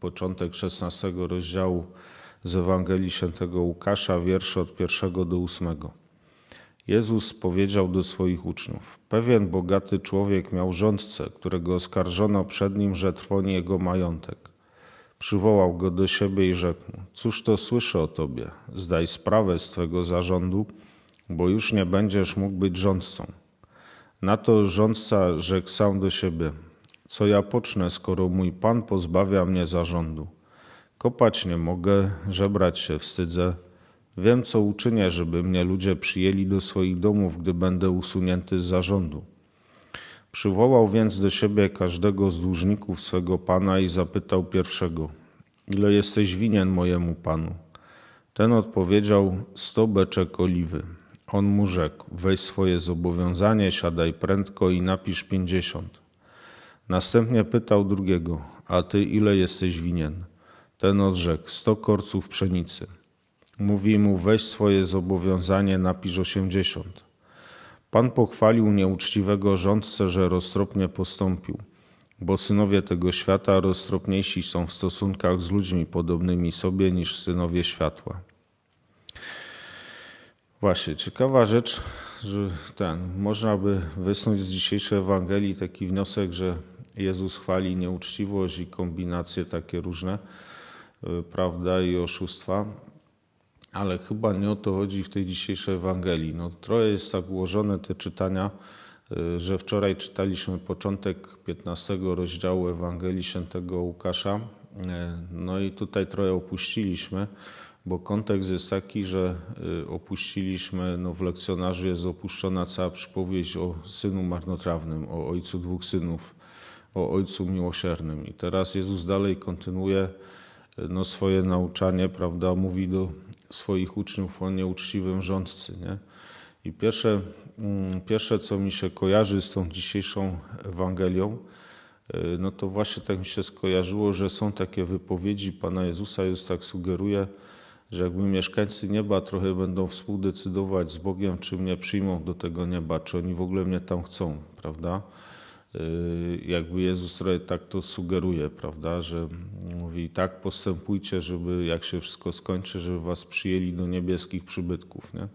początek 16 rozdziału z Ewangelii Świętego Łukasza, wiersze od pierwszego do ósmego. Jezus powiedział do swoich uczniów: Pewien bogaty człowiek miał rządcę, którego oskarżono przed nim, że trwoni jego majątek. Przywołał go do siebie i rzekł Cóż to słyszę o tobie? Zdaj sprawę z twego zarządu, bo już nie będziesz mógł być rządcą. Na to rządca rzekł sam do siebie: Co ja pocznę, skoro mój pan pozbawia mnie zarządu? Kopać nie mogę, żebrać się wstydzę. Wiem, co uczynię, żeby mnie ludzie przyjęli do swoich domów, gdy będę usunięty z zarządu. Przywołał więc do siebie każdego z dłużników swego pana i zapytał pierwszego: Ile jesteś winien mojemu panu? Ten odpowiedział: Sto beczek oliwy. On mu rzekł: Weź swoje zobowiązanie, siadaj prędko i napisz pięćdziesiąt. Następnie pytał drugiego: A ty ile jesteś winien? Ten odrzekł: Sto korców pszenicy. Mówi mu: Weź swoje zobowiązanie, napisz osiemdziesiąt. Pan pochwalił nieuczciwego rządcę, że roztropnie postąpił, bo synowie tego świata roztropniejsi są w stosunkach z ludźmi podobnymi sobie niż synowie światła. Właśnie, ciekawa rzecz, że ten, można by wysnuć z dzisiejszej Ewangelii taki wniosek, że Jezus chwali nieuczciwość i kombinacje takie różne, y, prawda, i oszustwa, ale chyba nie o to chodzi w tej dzisiejszej Ewangelii. No, trochę jest tak ułożone te czytania, y, że wczoraj czytaliśmy początek 15 rozdziału Ewangelii Świętego Łukasza, y, no i tutaj trochę opuściliśmy, bo kontekst jest taki, że opuściliśmy, no w lekcjonarzu jest opuszczona cała przypowieść o synu marnotrawnym, o ojcu dwóch synów, o ojcu miłosiernym. I teraz Jezus dalej kontynuuje no, swoje nauczanie, prawda, mówi do swoich uczniów o nieuczciwym rządcy. Nie? I pierwsze, mm, pierwsze, co mi się kojarzy z tą dzisiejszą Ewangelią, y, no to właśnie tak mi się skojarzyło, że są takie wypowiedzi Pana Jezusa, Jezus tak sugeruje, że jakby mieszkańcy nieba trochę będą współdecydować z Bogiem, czy mnie przyjmą do tego nieba, czy oni w ogóle mnie tam chcą, prawda? Y, jakby Jezus trochę tak to sugeruje, prawda, że mówi tak postępujcie, żeby jak się wszystko skończy, żeby was przyjęli do niebieskich przybytków, nie?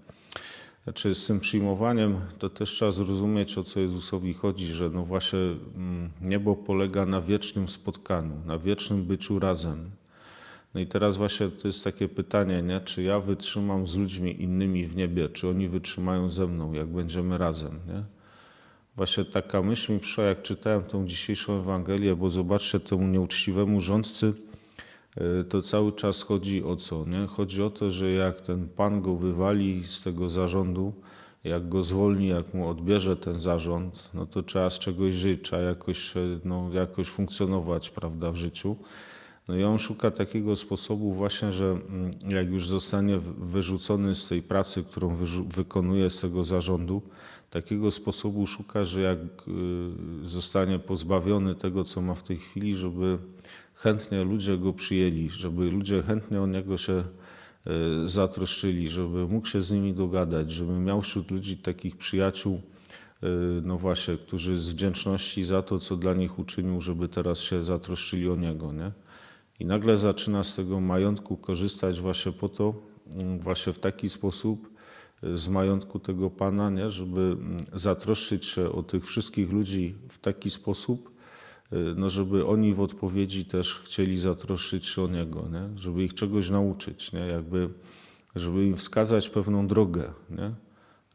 Znaczy z tym przyjmowaniem to też trzeba zrozumieć, o co Jezusowi chodzi, że no właśnie mm, niebo polega na wiecznym spotkaniu, na wiecznym byciu razem. No i teraz właśnie to jest takie pytanie, nie? czy ja wytrzymam z ludźmi innymi w niebie, czy oni wytrzymają ze mną, jak będziemy razem, nie? Właśnie taka myśl mi przyszła, jak czytałem tą dzisiejszą Ewangelię, bo zobaczcie, temu nieuczciwemu rządcy y, to cały czas chodzi o co? Nie? Chodzi o to, że jak ten Pan go wywali z tego zarządu, jak go zwolni, jak mu odbierze ten zarząd, no to trzeba z czegoś żyć, trzeba jakoś, no, jakoś funkcjonować prawda, w życiu. No i on szuka takiego sposobu właśnie, że mm, jak już zostanie wyrzucony z tej pracy, którą wykonuje z tego zarządu, takiego sposobu szuka, że jak y, zostanie pozbawiony tego, co ma w tej chwili, żeby chętnie ludzie go przyjęli, żeby ludzie chętnie o niego się y, zatroszczyli, żeby mógł się z nimi dogadać, żeby miał wśród ludzi takich przyjaciół, y, no właśnie, którzy z wdzięczności za to, co dla nich uczynił, żeby teraz się zatroszczyli o niego, nie? I nagle zaczyna z tego majątku korzystać właśnie po to, mm, właśnie w taki sposób, z majątku tego pana, nie? żeby mm, zatroszczyć się o tych wszystkich ludzi w taki sposób, y, no żeby oni w odpowiedzi też chcieli zatroszczyć się o niego, nie? żeby ich czegoś nauczyć, nie? Jakby, żeby im wskazać pewną drogę. Nie?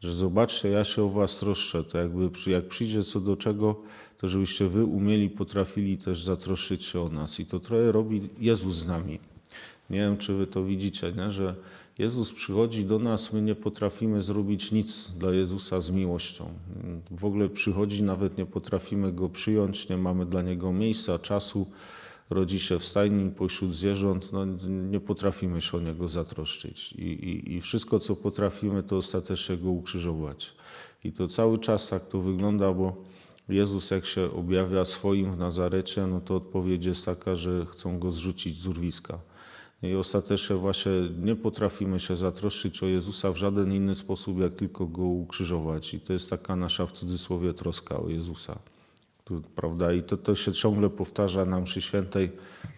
Że zobaczcie, ja się o was troszczę, to jakby jak przyjdzie co do czego, to żebyście wy umieli, potrafili też zatroszczyć się o nas. I to trochę robi Jezus z nami. Nie wiem, czy wy to widzicie, nie? że Jezus przychodzi do nas, my nie potrafimy zrobić nic dla Jezusa z miłością. W ogóle przychodzi, nawet nie potrafimy Go przyjąć, nie mamy dla Niego miejsca, czasu, rodzi się w stajni pośród zwierząt, no, nie potrafimy się o niego zatroszczyć. I, i, I wszystko, co potrafimy, to ostatecznie go ukrzyżować. I to cały czas tak to wygląda, bo Jezus, jak się objawia swoim w Nazarecie, no to odpowiedź jest taka, że chcą go zrzucić z urwiska. I ostatecznie właśnie nie potrafimy się zatroszczyć o Jezusa w żaden inny sposób, jak tylko go ukrzyżować. I to jest taka nasza w cudzysłowie troska o Jezusa. Prawda? I to, to się ciągle powtarza nam przy świętej,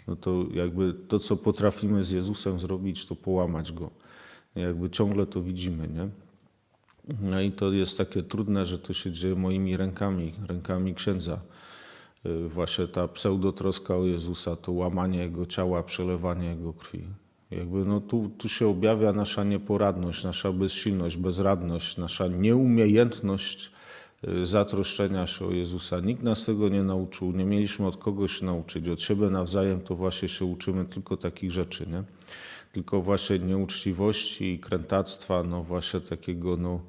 no to jakby to, co potrafimy z Jezusem zrobić, to połamać go. Jakby ciągle to widzimy, nie? No i to jest takie trudne, że to się dzieje moimi rękami, rękami księdza. Y, Właśnie ta pseudotroska o Jezusa, to łamanie Jego ciała, przelewanie Jego krwi. Jakby no tu, tu się objawia nasza nieporadność, nasza bezsilność, bezradność, nasza nieumiejętność y, zatroszczenia się o Jezusa. Nikt nas tego nie nauczył, nie mieliśmy od kogoś nauczyć, od siebie nawzajem to właśnie się uczymy tylko takich rzeczy, nie? Tylko właśnie nieuczciwości i krętactwa, no właśnie takiego no,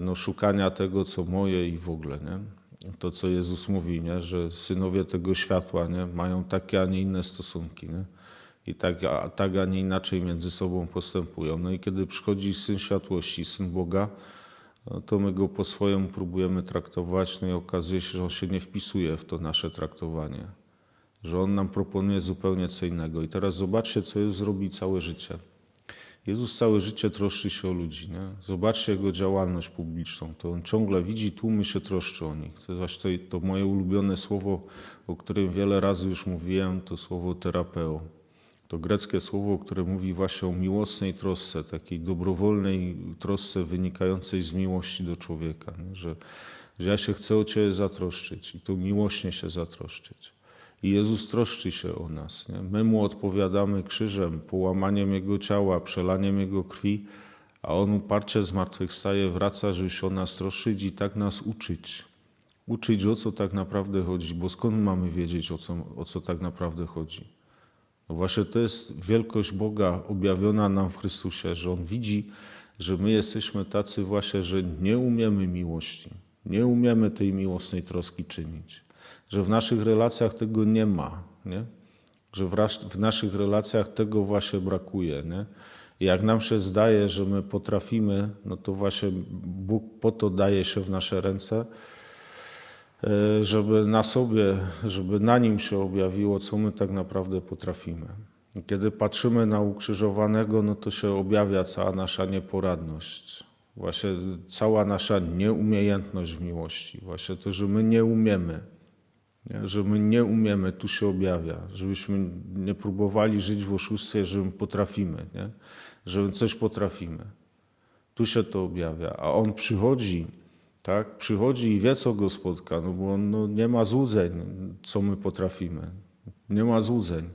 no szukania tego, co moje i w ogóle, nie? To, co Jezus mówi, nie? że synowie tego światła nie? mają takie, a nie inne stosunki. Nie? I tak a, tak, a nie inaczej między sobą postępują. No i kiedy przychodzi Syn Światłości, Syn Boga, no to my go po swojemu próbujemy traktować, no i okazuje się, że on się nie wpisuje w to nasze traktowanie. Że on nam proponuje zupełnie co innego. I teraz zobaczcie, co Jezus robi całe życie. Jezus całe życie troszczy się o ludzi. Nie? Zobaczcie jego działalność publiczną. To on ciągle widzi tłumy, się troszczy o nich. To jest właśnie to moje ulubione słowo, o którym wiele razy już mówiłem, to słowo terapeo. To greckie słowo, które mówi właśnie o miłosnej trosce, takiej dobrowolnej trosce wynikającej z miłości do człowieka. Nie? Że, że ja się chcę o Ciebie zatroszczyć i to miłośnie się zatroszczyć. I Jezus troszczy się o nas. Nie? My mu odpowiadamy krzyżem, połamaniem Jego ciała, przelaniem Jego krwi, a On uparcie zmartwychwstaje, wraca, żeby się o nas troszczyć i tak nas uczyć. Uczyć, o co tak naprawdę chodzi, bo skąd mamy wiedzieć, o co, o co tak naprawdę chodzi? No właśnie to jest wielkość Boga objawiona nam w Chrystusie, że On widzi, że my jesteśmy tacy właśnie, że nie umiemy miłości, nie umiemy tej miłosnej troski czynić że w naszych relacjach tego nie ma, nie? że w, w naszych relacjach tego właśnie brakuje. Nie? I jak nam się zdaje, że my potrafimy, no to właśnie Bóg po to daje się w nasze ręce, e, żeby na sobie, żeby na nim się objawiło, co my tak naprawdę potrafimy. Kiedy patrzymy na ukrzyżowanego, no to się objawia cała nasza nieporadność, właśnie cała nasza nieumiejętność w miłości, właśnie to, że my nie umiemy. Nie? Że my nie umiemy, tu się objawia, żebyśmy nie próbowali żyć w oszustwie, że my potrafimy, nie? że my coś potrafimy. Tu się to objawia, a on przychodzi, tak? Przychodzi i wie, co go spotka, no bo on no, nie ma złudzeń, co my potrafimy. Nie ma złudzeń.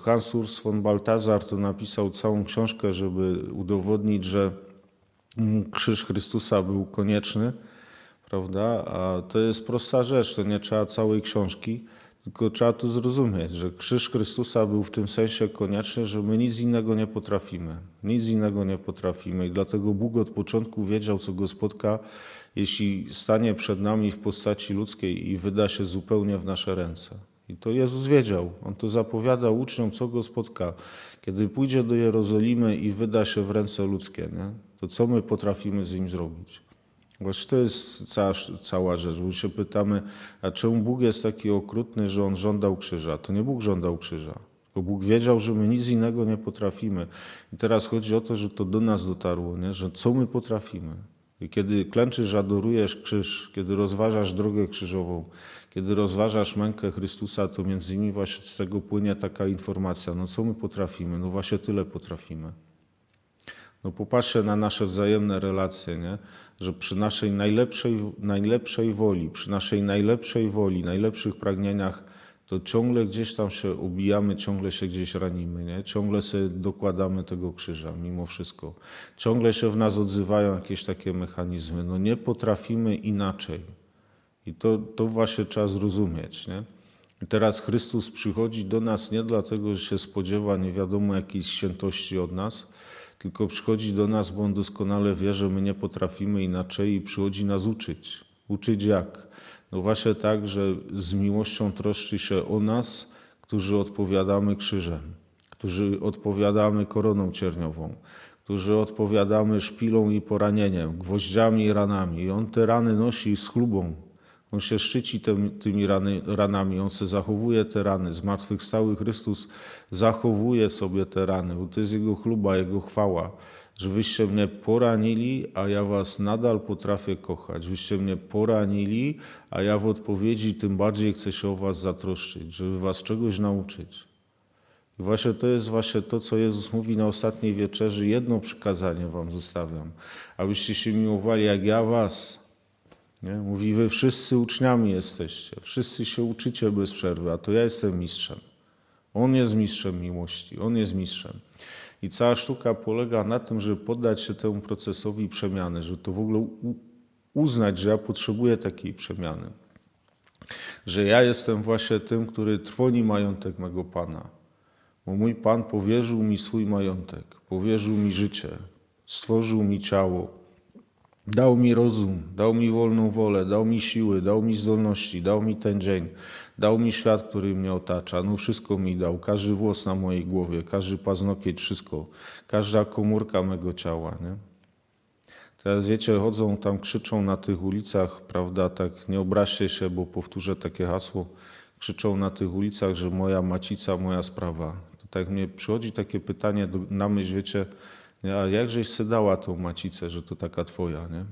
Hans Urs von Balthasar to napisał całą książkę, żeby udowodnić, że krzyż Chrystusa był konieczny prawda? A to jest prosta rzecz, to nie trzeba całej książki, tylko trzeba to zrozumieć, że krzyż Chrystusa był w tym sensie konieczny, że my nic innego nie potrafimy. Nic innego nie potrafimy i dlatego Bóg od początku wiedział, co go spotka, jeśli stanie przed nami w postaci ludzkiej i wyda się zupełnie w nasze ręce. I to Jezus wiedział. On to zapowiada uczniom, co go spotka. Kiedy pójdzie do Jerozolimy i wyda się w ręce ludzkie, nie? to co my potrafimy z nim zrobić? Właśnie to jest cała, cała rzecz, bo się pytamy, a czemu Bóg jest taki okrutny, że On żądał krzyża? To nie Bóg żądał krzyża, tylko Bóg wiedział, że my nic innego nie potrafimy. I teraz chodzi o to, że to do nas dotarło, nie? że co my potrafimy. I kiedy klęczysz, adorujesz krzyż, kiedy rozważasz drogę krzyżową, kiedy rozważasz mękę Chrystusa, to między innymi właśnie z tego płynie taka informacja, no co my potrafimy? No właśnie tyle potrafimy. No popatrzcie na nasze wzajemne relacje, nie? że przy naszej najlepszej, najlepszej woli, przy naszej najlepszej woli, najlepszych pragnieniach, to ciągle gdzieś tam się ubijamy, ciągle się gdzieś ranimy, nie? ciągle sobie dokładamy tego krzyża mimo wszystko. Ciągle się w nas odzywają jakieś takie mechanizmy. No nie potrafimy inaczej. I to, to właśnie trzeba zrozumieć. Nie? I teraz Chrystus przychodzi do nas nie dlatego, że się spodziewa nie wiadomo jakiejś świętości od nas, tylko przychodzi do nas, bo On doskonale wie, że my nie potrafimy inaczej i przychodzi nas uczyć. Uczyć jak? No właśnie tak, że z miłością troszczy się o nas, którzy odpowiadamy krzyżem, którzy odpowiadamy koroną cierniową, którzy odpowiadamy szpilą i poranieniem, gwoździami i ranami. I on te rany nosi z chlubą. On się szczyci tymi, rany, ranami, on se zachowuje te rany. Zmartwychwstały Chrystus zachowuje sobie te rany, bo to jest Jego chluba, Jego chwała, że wyście mnie poranili, a ja was nadal potrafię kochać. Wyście mnie poranili, a ja w odpowiedzi tym bardziej chcę się o was zatroszczyć, żeby was czegoś nauczyć. I właśnie to jest właśnie to, co Jezus mówi na ostatniej wieczerzy. Jedno przykazanie wam zostawiam, abyście się miłowali jak ja was. Nie? Mówi, wy wszyscy uczniami jesteście, wszyscy się uczycie bez przerwy, a to ja jestem mistrzem. On jest mistrzem miłości, on jest mistrzem. I cała sztuka polega na tym, żeby poddać się temu procesowi przemiany, żeby to w ogóle uznać, że ja potrzebuję takiej przemiany. Że ja jestem właśnie tym, który trwoni majątek mego Pana. Bo mój Pan powierzył mi swój majątek, powierzył mi życie, stworzył mi ciało, Dał mi rozum, dał mi wolną wolę, dał mi siły, dał mi zdolności, dał mi ten dzień, dał mi świat, który mnie otacza. No wszystko mi dał, każdy włos na mojej głowie, każdy paznokieć, wszystko, każda komórka mego ciała. Nie? Teraz wiecie, chodzą tam, krzyczą na tych ulicach, prawda, tak nie obraźcie się, bo powtórzę takie hasło, krzyczą na tych ulicach, że moja macica, moja sprawa. To tak mnie przychodzi takie pytanie do, na myśl, wiecie, a jakżeś se dała tą macicę, że to taka twoja, nie?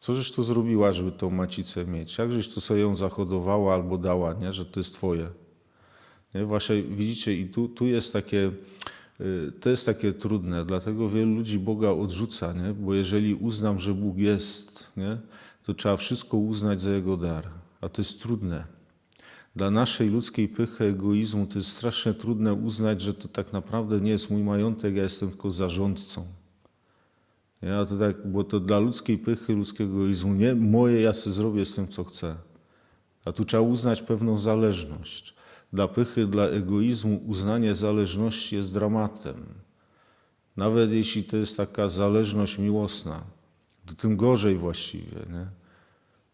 Co żeś to zrobiła, żeby tą macicę mieć? Jakżeś to sobie ją zahodowała albo dała, nie? Że to jest twoje. Nie? Właśnie widzicie, i tu, tu jest takie, y, to jest takie trudne, dlatego wielu ludzi Boga odrzuca, nie? Bo jeżeli uznam, że Bóg jest, nie? To trzeba wszystko uznać za Jego dar. A to jest trudne. Dla naszej ludzkiej pychy, egoizmu to jest strasznie trudne uznać, że to tak naprawdę nie jest mój majątek, ja jestem tylko zarządcą. Ja to tak, bo to dla ludzkiej pychy, ludzkiego egoizmu nie moje, ja sobie zrobię z tym, co chcę. A tu trzeba uznać pewną zależność. Dla pychy, dla egoizmu uznanie zależności jest dramatem. Nawet jeśli to jest taka zależność miłosna, to tym gorzej właściwie. Nie?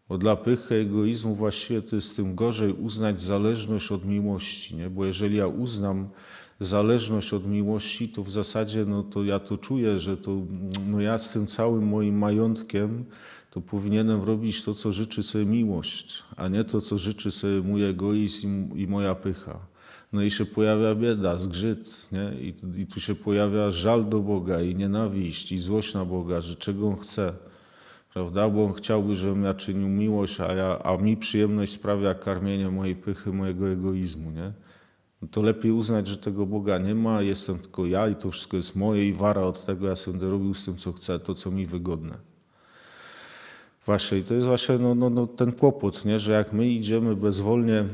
Bo dla pychy, egoizmu właściwie to jest tym gorzej uznać zależność od miłości, nie? Bo jeżeli ja uznam zależność od miłości, to w zasadzie no to ja to czuję, że to no ja z tym całym moim majątkiem to powinienem robić to, co życzy sobie miłość, a nie to, co życzy sobie mój egoizm i moja pycha. No i się pojawia bieda, zgrzyt, nie? I, I tu się pojawia żal do Boga i nienawiść i złość na Boga, że czego On chce prawda? Bo on chciałby, żebym ja czynił miłość, a, ja, a mi przyjemność sprawia karmienie mojej pychy, mojego egoizmu, nie? No to lepiej uznać, że tego Boga nie ma, jestem tylko ja i to wszystko jest moje i wara od tego, ja będę robił z tym, co chcę, to, co mi wygodne. Właśnie, i to jest właśnie no, no, no, ten kłopot, nie? że jak my idziemy bezwolnie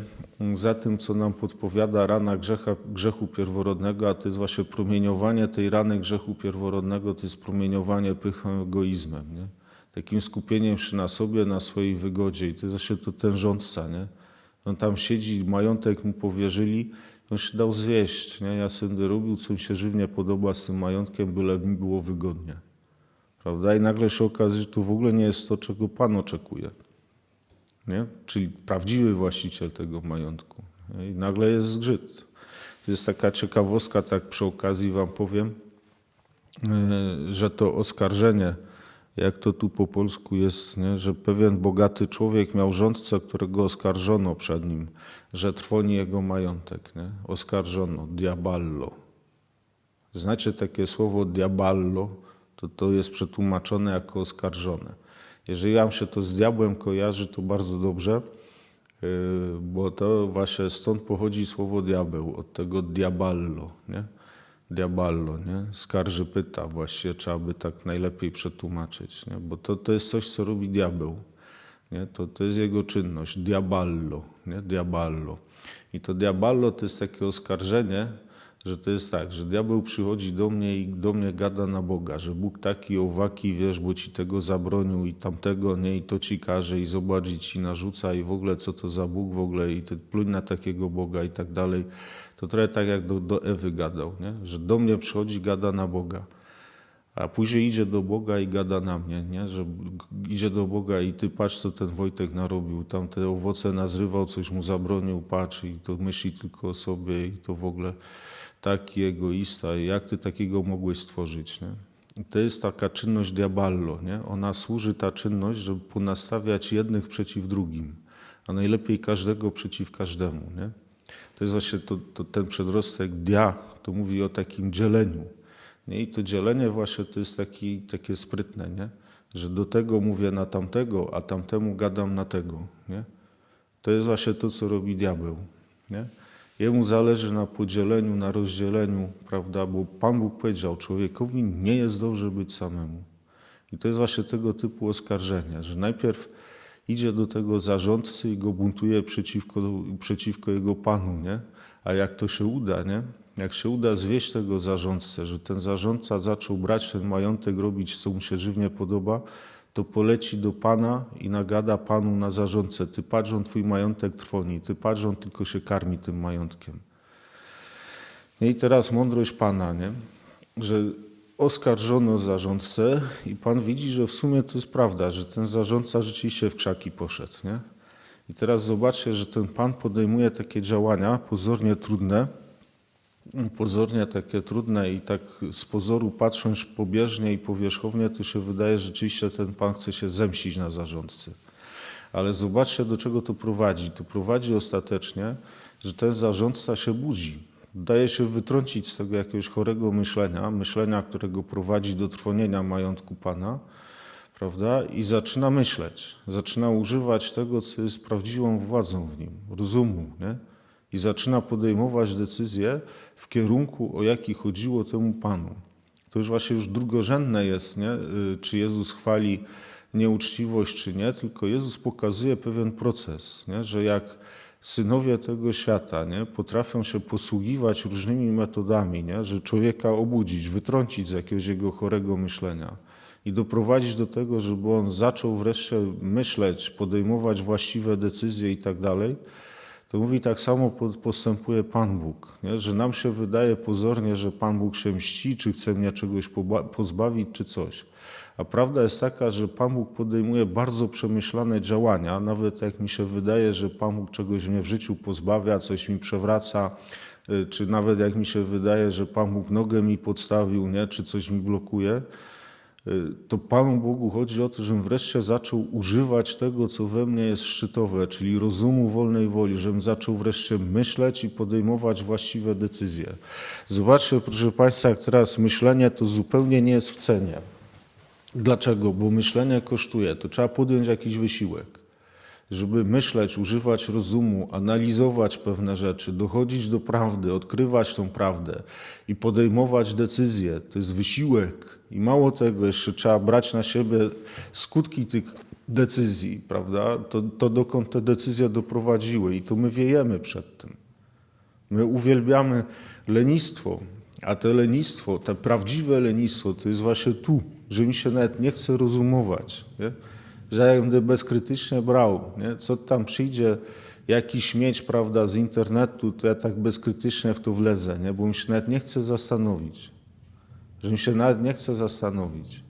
za tym, co nam podpowiada rana grzecha, grzechu pierworodnego, a to jest właśnie promieniowanie tej rany grzechu pierworodnego, to jest promieniowanie pychą egoizmem. Nie? Takim skupieniem się na sobie, na swojej wygodzie. I to jest właśnie to ten rządca, nie? On tam siedzi, majątek mu powierzyli, on się dał zwieść, nie? Ja sobie robił, co mi się żywnie podoba z tym majątkiem, byle mi było wygodnie. Prawda? I nagle się okazuje, że to w ogóle nie jest to, czego Pan oczekuje. Nie? Czyli prawdziwy właściciel tego majątku. I nagle jest zgrzyt. To jest taka ciekawostka, tak przy okazji wam powiem, yy, że to oskarżenie, jak to tu po polsku jest, nie? że pewien bogaty człowiek miał rządcę, którego oskarżono przed nim, że trwoni jego majątek. Nie? Oskarżono, diaballo. Znacie takie słowo diaballo, to to jest przetłumaczone jako oskarżone. Jeżeli wam się to z diabłem kojarzy, to bardzo dobrze, yy, bo to właśnie stąd pochodzi słowo diabeł, od tego diaballo. Nie? Diaballo, nie? Skarży pyta, właściwie trzeba by tak najlepiej przetłumaczyć, nie? Bo to, to jest coś, co robi diabeł, nie? To, to jest jego czynność, diaballo, nie? Diaballo. I to diaballo to jest takie oskarżenie, że to jest tak, że diabeł przychodzi do mnie i do mnie gada na Boga, że Bóg taki owaki, wiesz, bo ci tego zabronił i tamtego, nie, i to ci każe i zobaczy ci narzuca i w ogóle co to za Bóg w ogóle i ty pluń na takiego Boga i tak dalej. To trochę tak jak do, do Ewy gadał, nie? że do mnie przychodzi, gada na Boga. A później idzie do Boga i gada na mnie, nie? że idzie do Boga i ty patrz, co ten Wojtek narobił. Tam te owoce nazrywał, coś mu zabronił, patrz i to myśli tylko o sobie i to w ogóle taki egoista. Jak ty takiego mogłeś stworzyć? Nie? To jest taka czynność diaballo. Nie? Ona służy, ta czynność, żeby ponastawiać jednych przeciw drugim, a najlepiej każdego przeciw każdemu. Nie? To jest właśnie to, to ten przedrostek dia, to mówi o takim dzieleniu. Nie? I to dzielenie właśnie to jest taki, takie sprytne, nie? że do tego mówię na tamtego, a tamtemu gadam na tego. Nie? To jest właśnie to, co robi diabeł. Nie? Jemu zależy na podzieleniu, na rozdzieleniu, prawda? Bo Pan Bóg powiedział, człowiekowi nie jest dobrze być samemu. I to jest właśnie tego typu oskarżenie, że najpierw idzie do tego zarządcy i go buntuje przeciwko, przeciwko jego panu, nie? A jak to się uda, nie? Jak się uda zwieść tego zarządcę, że ten zarządca zaczął brać ten majątek, robić co mu się żywnie podoba, to poleci do pana i nagada panu na zarządcę. Ty patrz, on twój majątek trwoni, ty patrz, on tylko się karmi tym majątkiem. No i teraz mądrość Pana, nie? że oskarżono zarządcę i Pan widzi, że w sumie to jest prawda, że ten zarządca rzeczywiście w krzaki poszedł. Nie? I teraz zobaczcie, że ten Pan podejmuje takie działania pozornie trudne, pozornie takie trudne i tak z pozoru patrząc pobieżnie i powierzchownie, to się wydaje, że rzeczywiście ten Pan chce się zemścić na zarządcy. Ale zobaczcie, do czego to prowadzi. To prowadzi ostatecznie, że ten zarządca się budzi. Daje się wytrącić z tego jakiegoś chorego myślenia, myślenia, którego prowadzi do trwonienia majątku Pana, prawda? I zaczyna myśleć, zaczyna używać tego, co jest prawdziwą władzą w nim, rozumu, nie? I zaczyna podejmować decyzje w kierunku, o jaki chodziło temu Panu. To już właśnie już drugorzędne jest, nie? Y, czy Jezus chwali nieuczciwość, czy nie, tylko Jezus pokazuje pewien proces, nie? że jak synowie tego świata nie, potrafią się posługiwać różnymi metodami, nie, że człowieka obudzić, wytrącić z jakiegoś jego chorego myślenia i doprowadzić do tego, żeby on zaczął wreszcie myśleć, podejmować właściwe decyzje i tak dalej, to mówi tak samo po- postępuje Pan Bóg, nie? że nam się wydaje pozornie, że Pan Bóg się mści, czy chce mnie czegoś pozbawić, czy coś. A prawda jest taka, że Pan Bóg podejmuje bardzo przemyślane działania, nawet jak mi się wydaje, że Pan Bóg czegoś mnie w życiu pozbawia, coś mi przewraca, y, czy nawet jak mi się wydaje, że Pan Bóg nogę mi podstawił, nie? czy coś mi blokuje, y, to Panu Bogu chodzi o to, żebym wreszcie zaczął używać tego, co we mnie jest szczytowe, czyli rozumu wolnej woli, żebym zaczął wreszcie myśleć i podejmować właściwe decyzje. Zobaczcie, proszę Państwa, jak teraz myślenie to zupełnie nie jest w cenie. Dlaczego? Bo myślenie kosztuje. To trzeba podjąć jakiś wysiłek. Żeby myśleć, używać rozumu, analizować pewne rzeczy, dochodzić do prawdy, odkrywać tą prawdę i podejmować decyzje. To jest wysiłek. I mało tego, jeszcze trzeba brać na siebie skutki tych decyzji, prawda? To, to dokąd te decyzje doprowadziły. I to my wiejemy przed tym. My uwielbiamy lenistwo, a to lenistwo, to prawdziwe lenistwo, to jest właśnie tu, że mi się nawet nie chce rozumować, nie? że ja będę bezkrytycznie brał, nie? co tam przyjdzie, jakiś śmieć, prawda, z internetu, to ja tak bezkrytycznie w to wlezę, nie? bo mi się nawet nie chce zastanowić, że mi się nawet nie chce zastanowić.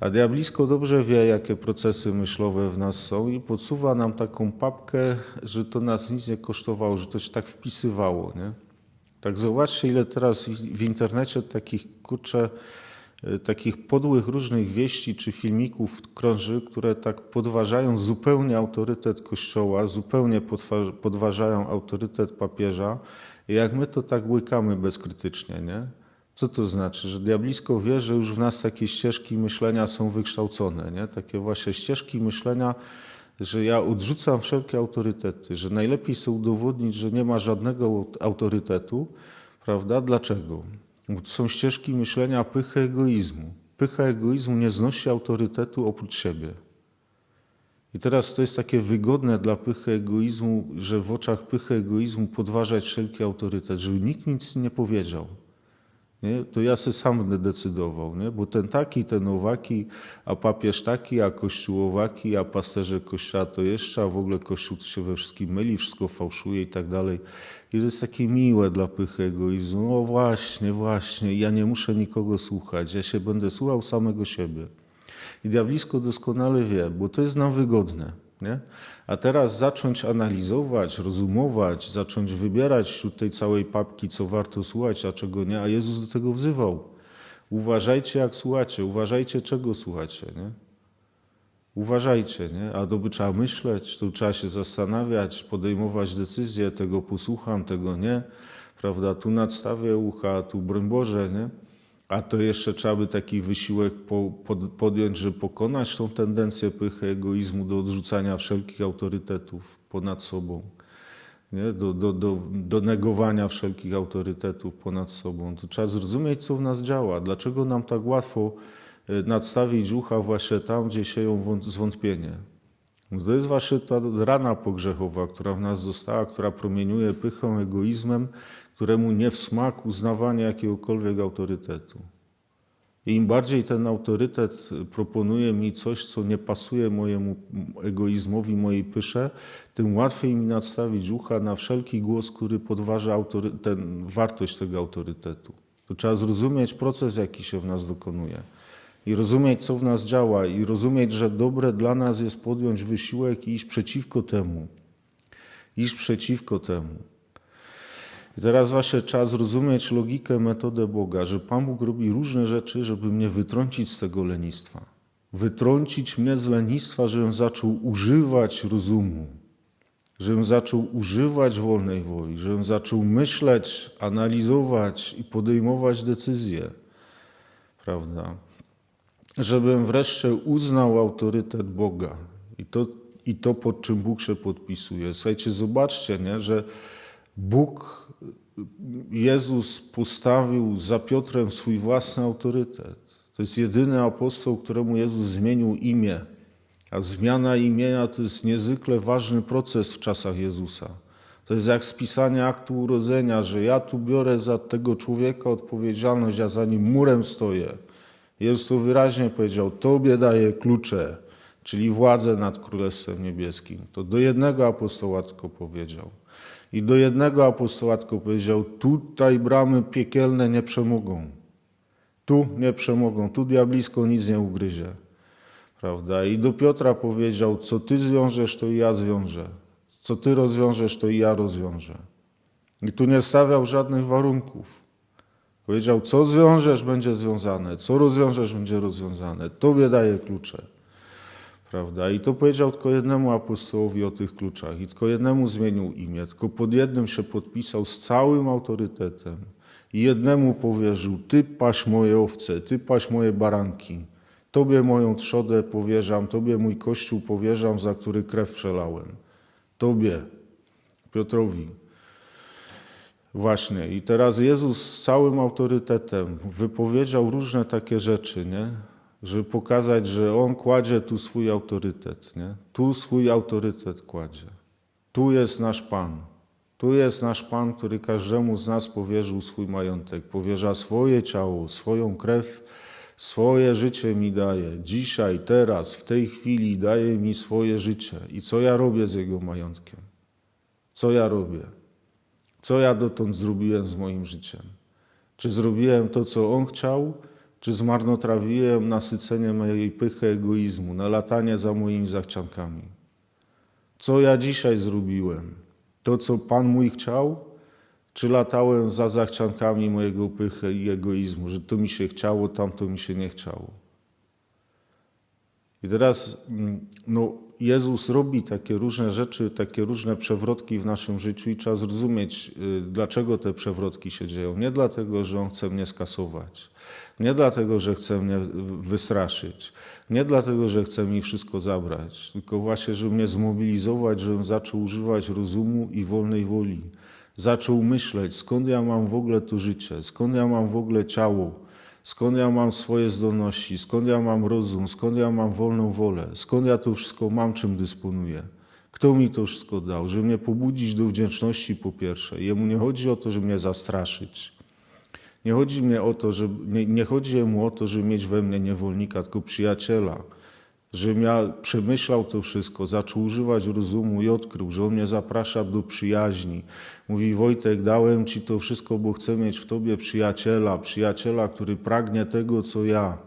A diablisko dobrze wie, jakie procesy myślowe w nas są i podsuwa nam taką papkę, że to nas nic nie kosztowało, że to się tak wpisywało. Nie? Tak zobaczcie, ile teraz w internecie takich, kurczę, y, takich podłych różnych wieści czy filmików krąży, które tak podważają zupełnie autorytet Kościoła, zupełnie podwa- podważają autorytet papieża. Jak my to tak łykamy bezkrytycznie, nie? Co to znaczy? Że diablisko wie, że już w nas takie ścieżki myślenia są wykształcone, nie? Takie właśnie ścieżki myślenia, że ja odrzucam wszelkie autorytety, że najlepiej sobie udowodnić, że nie ma żadnego autorytetu, prawda? Dlaczego? Bo to są ścieżki myślenia pychy egoizmu. Pycha egoizmu nie znosi autorytetu oprócz siebie. I teraz to jest takie wygodne dla pychy egoizmu, że w oczach pychy egoizmu podważać wszelki autorytet, żeby nikt nic nie powiedział Nie? To ja se sam będę decydował, nie? bo ten taki, ten owaki, a papież taki, a kościół owaki, a pasterze kościoła to jeszcze, a w ogóle kościół się we wszystkim myli, wszystko fałszuje i tak dalej. I to jest takie miłe dla pychy egoizmu. No właśnie, właśnie, ja nie muszę nikogo słuchać, ja się będę słuchał samego siebie. I diablisko doskonale wie, bo to jest nam wygodne. Nie? A teraz zacząć analizować, rozumować, zacząć wybierać wśród tej całej papki, co warto słuchać, a czego nie. A Jezus do tego wzywał. Uważajcie, jak słuchacie, uważajcie, czego słuchacie. Nie? Uważajcie, nie? a to by trzeba myśleć, tu trzeba się zastanawiać, podejmować decyzje, tego posłucham, tego nie, prawda? Tu nadstawię ucha, tu broń Boże, nie? A to jeszcze trzeba by taki wysiłek po, pod, podjąć, żeby pokonać tą tendencję pychy, egoizmu do odrzucania wszelkich autorytetów ponad sobą, nie? Do, do, do, do negowania wszelkich autorytetów ponad sobą. To trzeba zrozumieć, co w nas działa, dlaczego nam tak łatwo e, nadstawić ucha właśnie tam, gdzie sieją wąt- zwątpienie. No To jest właśnie ta rana pogrzechowa, która w nas została, która promieniuje pychą, egoizmem, któremu nie w smak uznawanie jakiegokolwiek autorytetu. I im bardziej ten autorytet proponuje mi coś, co nie pasuje mojemu egoizmowi, mojej pysze, tym łatwiej mi nadstawić ucha na wszelki głos, który podważa autory- ten, wartość tego autorytetu. To trzeba zrozumieć proces, jaki się w nas dokonuje. I rozumieć, co w nas działa, i rozumieć, że dobre dla nas jest podjąć wysiłek i iść przeciwko temu. Iść przeciwko temu. I teraz właśnie trzeba zrozumieć logikę, metodę Boga, że Pan Bóg robi różne rzeczy, żeby mnie wytrącić z tego lenistwa. Wytrącić mnie z lenistwa, żebym zaczął używać rozumu, żebym zaczął używać wolnej woli, żebym zaczął myśleć, analizować i podejmować decyzje. Prawda? Żebym wreszcie uznał autorytet Boga i to, i to pod czym Bóg się podpisuje. Słuchajcie, zobaczcie, nie, że Bóg Jezus postawił za Piotrem swój własny autorytet. To jest jedyny apostoł, któremu Jezus zmienił imię. A zmiana imienia to jest niezwykle ważny proces w czasach Jezusa. To jest jak spisanie aktu urodzenia, że ja tu biorę za tego człowieka odpowiedzialność, ja za nim murem stoję. Jezus to wyraźnie powiedział: Tobie daję klucze, czyli władzę nad Królestwem Niebieskim. To do jednego apostoła tylko powiedział. I do jednego apostoła tylko powiedział: Tutaj bramy piekielne nie przemogą. Tu nie przemogą, tu diablisko nic nie ugryzie. Prawda? I do Piotra powiedział: Co ty zwiążesz, to i ja zwiążę. Co ty rozwiążesz, to i ja rozwiążę. I tu nie stawiał żadnych warunków. Powiedział: Co zwiążesz, będzie związane, co rozwiążesz, będzie rozwiązane. Tobie daję klucze. Prawda? I to powiedział tylko jednemu apostołowi o tych kluczach i tylko jednemu zmienił imię, tylko pod jednym się podpisał z całym autorytetem i jednemu powierzył, ty paś moje owce, ty paś moje baranki, tobie moją trzodę powierzam, tobie mój kościół powierzam, za który krew przelałem. Tobie, Piotrowi. Właśnie. I teraz Jezus z całym autorytetem wypowiedział różne takie rzeczy, nie? Żeby pokazać, że On kładzie tu swój autorytet. Nie? Tu swój autorytet kładzie. Tu jest nasz Pan. Tu jest nasz Pan, który każdemu z nas powierzył swój majątek. Powierza swoje ciało, swoją krew, swoje życie mi daje. Dzisiaj, teraz, w tej chwili daje mi swoje życie. I co ja robię z Jego majątkiem? Co ja robię? Co ja dotąd zrobiłem z moim życiem? Czy zrobiłem to, co On chciał? Czy zmarnotrawiłem nasycenie mojej pychy egoizmu, na latanie za moimi zachciankami? Co ja dzisiaj zrobiłem? To, co Pan mój chciał? Czy latałem za zachciankami mojego pychy i egoizmu, że to mi się chciało, tamto mi się nie chciało? I teraz mm, no, Jezus robi takie różne rzeczy, takie różne przewrotki w naszym życiu i trzeba zrozumieć, y, dlaczego te przewrotki się dzieją. Nie dlatego, że On chce mnie skasować, nie dlatego, że chce mnie wystraszyć, nie dlatego, że chce mi wszystko zabrać, tylko właśnie, żeby mnie zmobilizować, żebym zaczął używać rozumu i wolnej woli. Zaczął myśleć, skąd ja mam w ogóle to życie, skąd ja mam w ogóle ciało, Skąd ja mam swoje zdolności, skąd ja mam rozum, skąd ja mam wolną wolę, skąd ja to wszystko mam, czym dysponuję. Kto mi to wszystko dał? Żeby mnie pobudzić do wdzięczności po pierwsze. Jemu nie chodzi o to, żeby mnie zastraszyć. Nie chodzi, mnie o to, że, nie, nie chodzi o to, żeby mieć we mnie niewolnika, tylko przyjaciela. Żebym ja przemyślał to wszystko, zaczął używać rozumu i odkrył, że on mnie zaprasza do przyjaźni. Mówi Wojtek, dałem ci to wszystko, bo chcę mieć w tobie przyjaciela, przyjaciela, który pragnie tego, co ja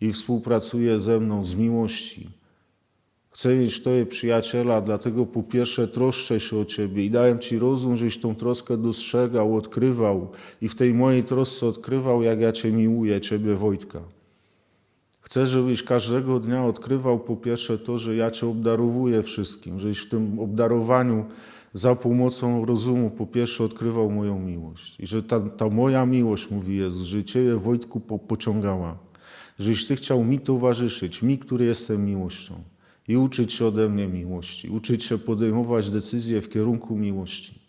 i współpracuje ze mną z miłości. Chcę mieć Tobie przyjaciela, dlatego po pierwsze troszczę się o Ciebie i dałem Ci rozum, żebyś tą troskę dostrzegał, odkrywał i w tej mojej trosce odkrywał, jak ja Cię miłuję, Ciebie Wojtka. Chcę, żebyś każdego dnia odkrywał po pierwsze to, że ja Cię obdarowuję wszystkim, żebyś w tym obdarowaniu za pomocą rozumu po pierwsze odkrywał moją miłość i że ta, ta moja miłość, mówi Jezus, że Ciebie Wojtku po, pociągała, żebyś Ty chciał mi towarzyszyć, mi, który jestem miłością i uczyć się ode mnie miłości, uczyć się podejmować decyzje w kierunku miłości.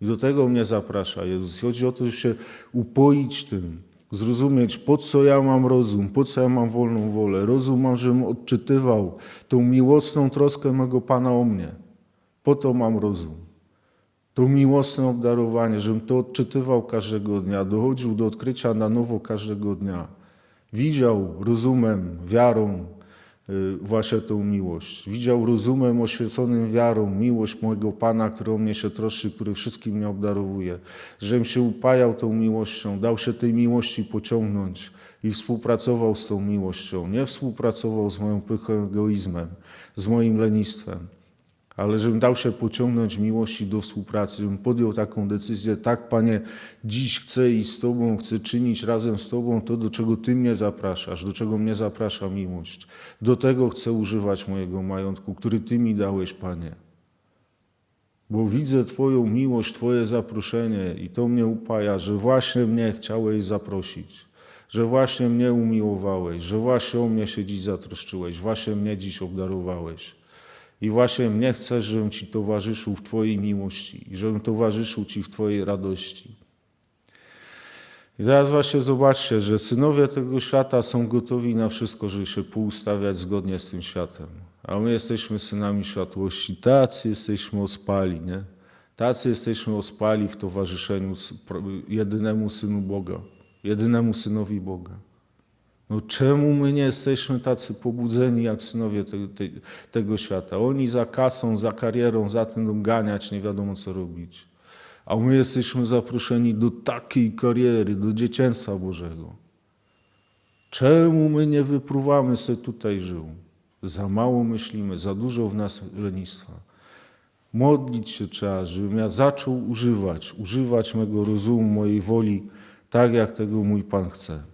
I do tego mnie zaprasza Jezus. Chodzi o to, żeby się upoić tym, zrozumieć, po co ja mam rozum, po co ja mam wolną wolę. Rozum mam, żebym odczytywał tą miłosną troskę mego Pana o mnie. Po to mam rozum. To miłosne obdarowanie, żebym to odczytywał każdego dnia, dochodził do odkrycia na nowo każdego dnia. Widział rozumem, wiarą, właśnie tą miłość. Widział rozumem oświeconym wiarą miłość mojego Pana, który o mnie się troszczy, który wszystkim mnie obdarowuje. Żebym się upajał tą miłością, dał się tej miłości pociągnąć i współpracował z tą miłością. Nie współpracował z moją pychą, egoizmem, z moim lenistwem, ale żebym dał się pociągnąć miłości do współpracy, żebym podjął taką decyzję, tak Panie, dziś chcę iść z Tobą, chcę czynić razem z Tobą to, do czego Ty mnie zapraszasz, do czego mnie zaprasza miłość. Do tego chcę używać mojego majątku, który Ty mi dałeś, Panie. Bo widzę Twoją miłość, Twoje zaproszenie i to mnie upaja, że właśnie mnie chciałeś zaprosić, że właśnie mnie umiłowałeś, że właśnie o mnie się dziś zatroszczyłeś, właśnie mnie dziś obdarowałeś. I właśnie mnie chcesz, żebym Ci towarzyszył w Twojej miłości i żebym towarzyszył Ci w Twojej radości. I zaraz właśnie zobaczcie, że synowie tego świata są gotowi na wszystko, żeby się poustawiać zgodnie z tym światem. A my jesteśmy synami światłości. Tacy jesteśmy ospali, nie? Tacy jesteśmy ospali w towarzyszeniu jedynemu Synu Boga, jedynemu Synowi Boga. No czemu my nie jesteśmy tacy pobudzeni jak synowie te, te, tego świata? Oni za kasą, za karierą, za tym ganiać, nie wiadomo co robić. A my jesteśmy zaproszeni do takiej kariery, do dziecięca Bożego. Czemu my nie wypruwamy sobie tutaj żył? Za mało myślimy, za dużo w nas lenistwa. Modlić się trzeba, żebym ja zaczął używać, używać mego rozumu, mojej woli, tak jak tego mój Pan chce.